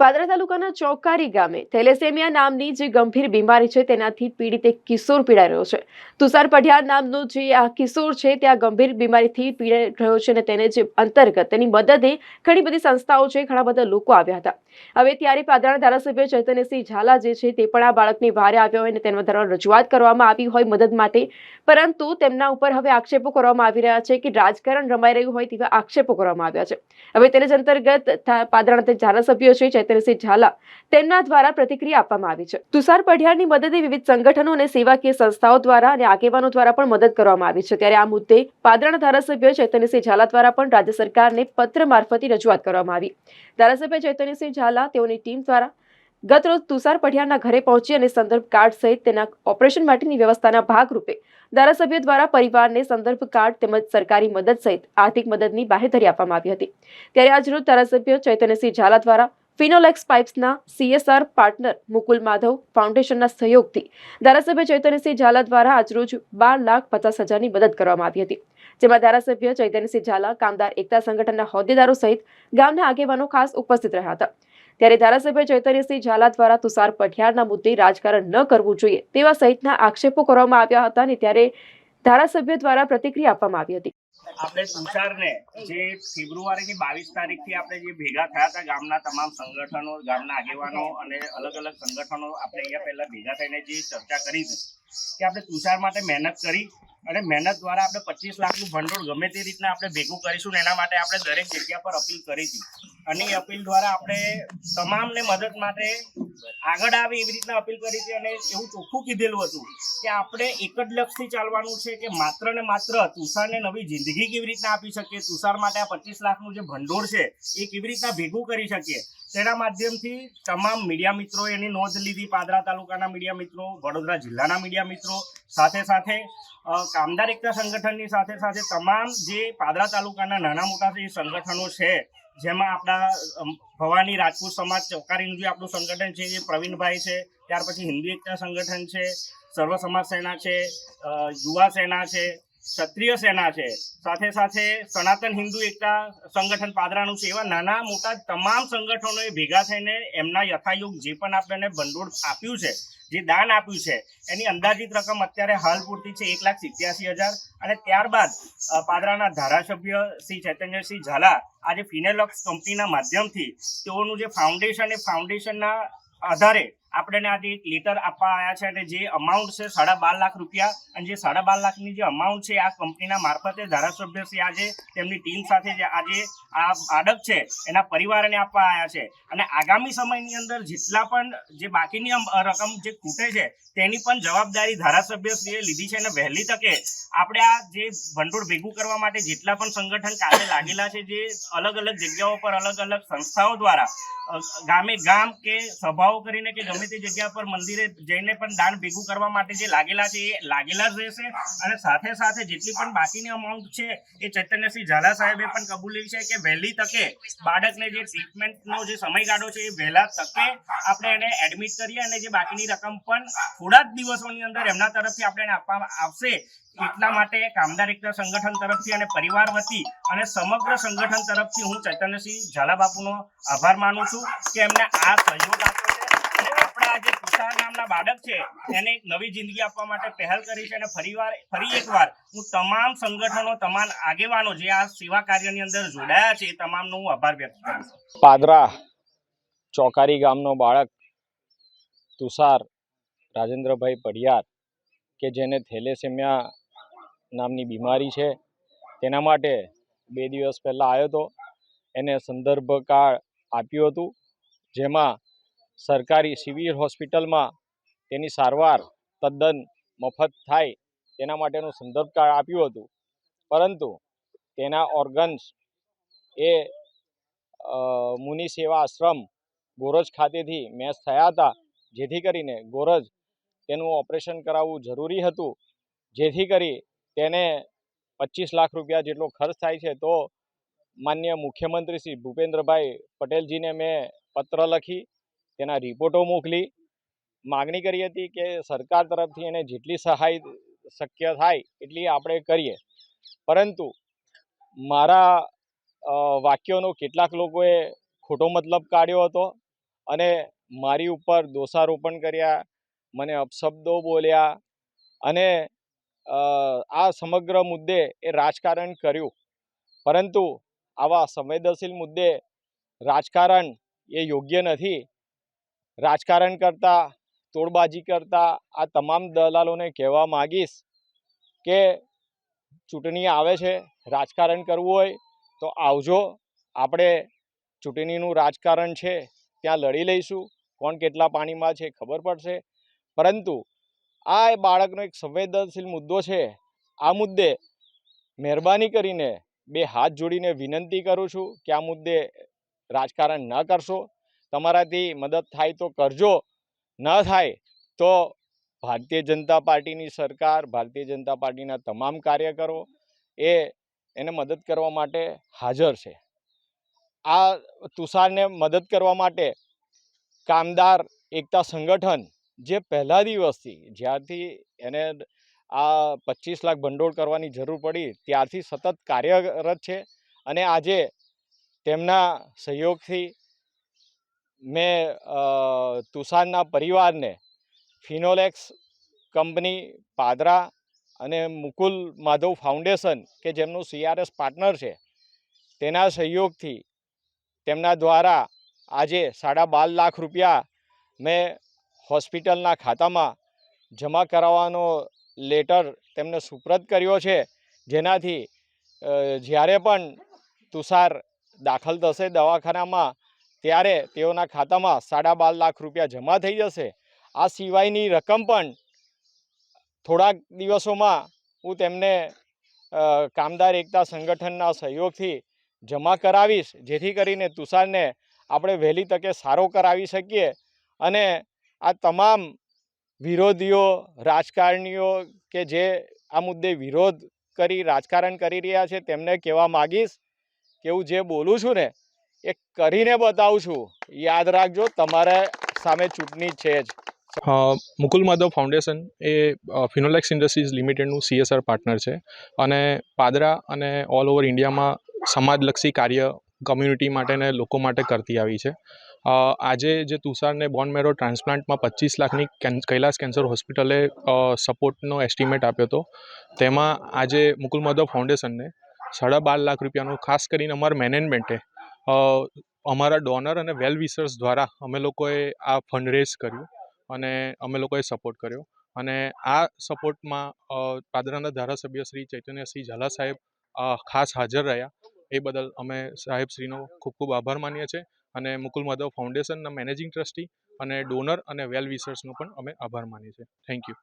પાદરા તાલુકાના ચોકારી ગામે થેલેસેમિયા નામની જે ગંભીર બીમારી છે, તેનાથી પીડિત એક કિશોર પીડાઈ રહ્યો છે. તુષાર પઢિયાર નામનો જે આ કિશોર છે, તે ગંભીર બીમારીથી પીડાઈ રહ્યો છે અને તેને જે અંતર્ગત તેની મદદે ઘણી બધી સંસ્થાઓ છે, ઘણા બધા લોકો આવ્યા હતા. હવે ત્યારે પાદરાના ધારાસભ્ય ચૈતન્યસિંહ ઝાલા જે છે, તે પણ આ બાળકની વારે આવ્યા હોય અને તેના દ્વારા રજૂઆત કરવામાં આવી હોય મદદ માટે. પરંતુ તેમના ઉપર હવે આક્ષેપો કરવામાં આવી રહ્યા છે કે રાજકારણ રમાઈ રહ્યું હોય તેવા આક્ષેપો કરવામાં આવ્યા છે. હવે તેને જ અંતર્ગત પાદરાના ધારાસભ્યો છે ચૈતન્યસિંહ ઝાલા તેમના દ્વારા પ્રતિક્રિયા આપવામાં આવી છે. તુષાર પઢિયારની મદદે વિવિધ સંગઠનો અને સેવાકીય સંસ્થાઓ દ્વારા અને આગેવાનો દ્વારા પણ મદદ કરવામાં આવી છે. ત્યારે આ મુદ્દે પાદરાના ધારાસભ્ય ચૈતન્યસિંહ ઝાલા દ્વારા પણ રાજ્ય સરકારને પત્ર મારફતે રજૂઆત કરવામાં આવી. ધારાસભ્ય ચૈતન્યસિંહ ઝાલા તેઓની ટીમ દ્વારા ગત રોજ તુષાર પઢિયારના ઘરે પહોંચી અને સંદર્ભ કાર્ડ સહિત તેના ઓપરેશન માટેની વ્યવસ્થાના ભાગરૂપે ધારાસભ્ય દ્વારા પરિવારને સંદર્ભ કાર્ડ તેમજ સરકારી મદદ સહિત આર્થિક મદદની બાહેધરી આપવામાં આવી હતી. ત્યારે આજરોજ ધારાસભ્ય ચૈતન્યસિંહ ઝાલા દ્વારા ફિનોલેક્સ પાઇપ્સના સીએસઆર પાર્ટનર મુકુલ માધવ ફાઉન્ડેશનના સહયોગથી ધારાસભ્ય ચૈતન્યસિંહ ઝાલા દ્વારા આજરોજ બાર લાખ પચાસ હજારની મદદ કરવામાં આવી હતી. જેમાં ધારાસભ્ય ચૈતન્યસિંહ ઝાલા, કામદાર એકતા સંગઠનના હોદ્દેદારો સહિત ગામના આગેવાનો ખાસ ઉપસ્થિત રહ્યા હતા. ત્યારે ધારાસભ્ય ચૈતન્યસિંહ ઝાલા દ્વારા તુષાર પઠિયારના મુદ્દે રાજકારણ ન કરવું જોઈએ તેવા સહિતના આક્ષેપો કરવામાં આવ્યા હતા અને ત્યારે ધારાસભ્ય દ્વારા પ્રતિક્રિયા આપવામાં આવી હતી. આપણે તુષારને જે ફેબ્રુઆરીની બાવીસ તારીખથી આપણે જે ભેગા થયા હતા ગામના તમામ સંગઠનો, ગામના આગેવાનો અને અલગ અલગ સંગઠનો આપણે અહીંયા પહેલા ભેગા થઈને જે ચર્ચા કરી હતી કે આપણે તુષાર માટે મહેનત કરી અને મહેનત દ્વારા આપણે પચીસ લાખનું ભંડોળ ગમે તે રીતના આપણે ભેગું કરીશું એના માટે આપણે દરેક જગ્યા પર અપીલ કરી હતી. અને એ અપીલ દ્વારા આપણે તમામને મદદ માટે આગળ આવે એવી રીતના અપીલ કરી હતી અને એવું ચોખ્ખું કીધેલું હતું કે આપણે એક જ લક્ષથી ચાલવાનું છે કે માત્ર ને માત્ર તુષારને નવી જિંદગી કેવી રીતના આપી શકીએ? તુષાર માટે આ પચીસ લાખનું જે ભંડોળ છે, એ કેવી રીતના ભેગું કરી શકીએ? તેના માધ્યમથી તમામ મીડિયા મિત્રો એની નોંધ લીધી, પાદરા તાલુકાના મીડિયા મિત્રો, વડોદરા જિલ્લાના મીડિયા મિત્રો. સાથે સાથે કામદાર એકતા સંગઠનની સાથે સાથે તમામ જે પાદરા તાલુકાના નાના મોટા જે સંગઠનો છે, જેમાં આપણા ભવાની રાજપૂત સમાજ ચોકારીનું જે આપણું સંગઠન છે જે પ્રવીણભાઈ છે, ત્યાર પછી હિન્દુ એકતા સંગઠન છે, સર્વ સમાજ સેના છે યુવા સેના છે ક્ષત્રિય સેના છે. સાથે સાથે સનાતન હિન્દુ એકતા સંગઠન પાદરાનું છે એવા નાના મોટા તમામ સંગઠનોએ ભેગા થઈને એમના યથાયોગ જે પણ આપણને ભંડોળ આપ્યું છે, જે દાન આપ્યું છે, એની અંદાજિત રકમ અત્યારે હાલ પૂરતી છે એક લાખ સિત્યાસી હજાર. અને ત્યારબાદ પાદરાના ધારાસભ્ય શ્રી ચૈતન્યસિંહ ઝાલા આજે ફિનેલોક્સ કંપનીના માધ્યમથી તેઓનું જે ફાઉન્ડેશન એ ફાઉન્ડેશનના આધારે આપણે આજે એક લેટર આપવા આવ્યા છે અને જે અમાઉન્ટ છે સાડા બાર લાખ રૂપિયા, અને જે સાડા બાર લાખની જે અમાઉન્ટ છે આ કંપનીના મારફતે ધારાસભ્ય શ્રી આજે તેમની ટીમ સાથે જે આજે આ બાળક છે એના પરિવારને આપવા આવ્યા છે. અને આગામી સમયની અંદર જેટલા પણ જે બાકીની રકમ જે ખૂટે છે તેની પણ જવાબદારી ધારાસભ્યશ્રીએ લીધી છે અને વહેલી તકે આપણે આ જે ભંડોળ ભેગું કરવા માટે જેટલા પણ સંગઠન કામે લાગેલા છે જે અલગ અલગ જગ્યાઓ પર અલગ અલગ સંસ્થાઓ દ્વારા ગામે ગામ કે સભાઓ કરીને કે ગમે તે જગ્યા પર મંદિરે જઈને પણ દાન ભેગું કરવા માટે જે લાગેલા છે, એ લાગેલા જ રહેશે. અને સાથે સાથે જેટલી પણ બાકીની અમાઉન્ટ છે, એ ચૈતન્યસિંહ ઝાલા સાહેબે પણ કબૂલી છે કે વહેલી તકે બાળકને જે ટ્રીટમેન્ટનો જે સમયગાળો છે, એ વહેલા તકે આપણે એને એડમિટ કરીએ અને જે બાકીની રકમ પણ થોડા જ દિવસોની અંદર એમના તરફથી આપણે આપવામાં આવશે. એટલા માટે કામદાર એકતા સંગઠન તરફથી અને પરિવાર વતી અને સમગ્ર સંગઠન તરફથી હું ચૈતન્યસિંહ ઝાલા બાપુનો આભાર માનું છું કે એમને આ સહયોગ આપ્યો. જે તુષાર નામના બાળક છે, એને એક નવી જિંદગી આપવા માટે પહેલ કરી છે અને ફરીવાર ફરી એકવાર હું તમામ સંગઠનો, તમામ આગેવાનો જે આ સેવા કાર્યની અંદર જોડાયા છે, એ તમામનો હું આભાર વ્યક્ત કરું પાદરા ચોકારી ગામનો બાળક તુષાર રાજેન્દ્રભાઈ પડિયાર કે જેને થેલેસેમિયા નામની બીમારી છે, તેના માટે બે દિવસ પહેલાં આવ્યો હતો. એને સંદર્ભ કાર્ડ આપ્યું હતું, જેમાં સરકારી સિવિલ હોસ્પિટલમાં તેની સારવાર, તદ્દન મફત થાય તેના માટેનું સંદર્ભ કાર્ડ આપ્યું હતું. પરંતુ તેના ઓર્ગન્સ એ મુનિ સેવા આશ્રમ ગોરજ ખાતેથી મેચ થયા હતા, જેથી કરીને ગોરજ તેનું ઓપરેશન કરાવવું જરૂરી હતું. જેથી કરી તેને પચીસ લાખ રૂપિયા જેટલો ખર્ચ થાય છે તો માન્ય મુખ્યમંત્રી શ્રી ભૂપેન્દ્રભાઈ પટેલજીને મેં પત્ર લખી તેના રિપોર્ટો મોકલી, માગણી કરી હતી કે સરકાર તરફથી એને જેટલી સહાય શક્ય થાય એટલી આપણે કરીએ. પરંતુ મારા વાક્યોનો કેટલાક લોકોએ ખોટો મતલબ કાઢ્યો હતો અને મારી ઉપર દોષારોપણ કર્યા, મને અપશબ્દો બોલ્યા અને આ સમગ્ર મુદ્દે એ રાજકારણ કર્યું. પરંતુ આવા સંવેદનશીલ મુદ્દે રાજકારણ એ યોગ્ય નથી. રાજકારણ કરતાં, તોડબાજી કરતાં, આ તમામ દલાલોને કહેવા માગીશ કે ચૂંટણી આવે છે, રાજકારણ કરવું હોય, તો આવજો. આપણે ચૂંટણીનું રાજકારણ છે, ત્યાં લડી લઈશું. કોણ કેટલા પાણીમાં છે, ખબર પડશે. પરંતુ આ એ બાળકનો એક સંવેદનશીલ મુદ્દો છે. આ મુદ્દે મહેરબાની કરીને બે હાથ જોડીને વિનંતી કરું છું કે આ મુદ્દે રાજકારણ ન કરશો. તમારાથી મદદ થાય તો કરજો. ન થાય તો ભારતીય જનતા પાર્ટીની સરકાર, ભારતીય જનતા પાર્ટીના તમામ કાર્યકરો એ એને મદદ કરવા માટે હાજર છે. આ તુષારને મદદ કરવા માટે કામદાર એકતા સંગઠન જે પહેલા દિવસથી જ્યારથી એને આ પચીસ લાખ ભંડોળ કરવાની જરૂર પડી ત્યારથી સતત કાર્યરત છે અને આજે તેમના સહયોગથી મેં તુષારના પરિવારને ફિનોલેક્સ કંપની, પાદરા અને મુકુલ માધવ ફાઉન્ડેશન કે જેમનું સીઆરએસ પાર્ટનર છે, તેના સહયોગથી તેમના દ્વારા આજે સાડા બાર લાખ રૂપિયા મેં હોસ્પિટલના ખાતામાં જમા કરાવવાનો લેટર તેમને સુપ્રત કર્યો છે, જેનાથી જ્યારે પણ તુષાર દાખલ થશે દવાખાનામાં ત્યારે તેઓના ખાતામાં સાડા બાર લાખ રૂપિયા જમા થઈ જશે. આ સિવાયની રકમ પણ થોડાક દિવસોમાં હું તેમને કામદાર એકતા સંગઠનના સહયોગથી જમા કરાવીશ, જેથી કરીને તુષારને આપણે વહેલી તકે સારો કરાવી શકીએ અને આ તમામ વિરોધીઓ, રાજકારણીઓ કે જે આ મુદ્દે વિરોધ કરી, રાજકારણ કરી રહ્યા છે તેમને કહેવા માગીશ કે હું જે બોલું છું ને એ કરીને બતાવું છું. યાદ રાખજો, તમારે સામે ચૂંટણી છે જ. મુકુલ માધવ ફાઉન્ડેશન એ ફિનોલેક્સ ઇન્ડસ્ટ્રીઝ લિમિટેડનું સીએસઆર પાર્ટનર છે અને પાદરા અને ઓલ ઓવર ઇન્ડિયામાં સમાજલક્ષી કાર્ય કમ્યુનિટી માટે ને લોકો માટે કરતી આવી છે. આજે જે તુષારને બોન મેરો ટ્રાન્સપ્લાન્ટમાં પચીસ લાખની કૈલાસ કેન્સર હોસ્પિટલે સપોર્ટનો એસ્ટિમેટ આપ્યો હતો. તેમાં આજે મુકુલ માધવ ફાઉન્ડેશનને સાડા બાર લાખ રૂપિયાનું ખાસ કરીને અમારા મેનેજમેન્ટે અમારા ડોનર અને વેલ વિસર્સ દ્વારા અમે લોકોએ આ ફંડ રેઝ કર્યું અને અમે લોકોએ સપોર્ટ કર્યો. અને આ સપોર્ટમાં પાદરાના ધારાસભ્ય શ્રી ચૈતન્યસિંહ ઝાલા સાહેબ ખાસ હાજર રહ્યા. એ બદલ અમે સાહેબશ્રીનો ખૂબ ખૂબ આભાર માનીએ છીએ અને મુકુલ માધવ ફાઉન્ડેશનના મેનેજિંગ ટ્રસ્ટી અને ડોનર અને વેલ વિસર્સનો પણ અમે આભાર માનીએ છીએ. Thank you.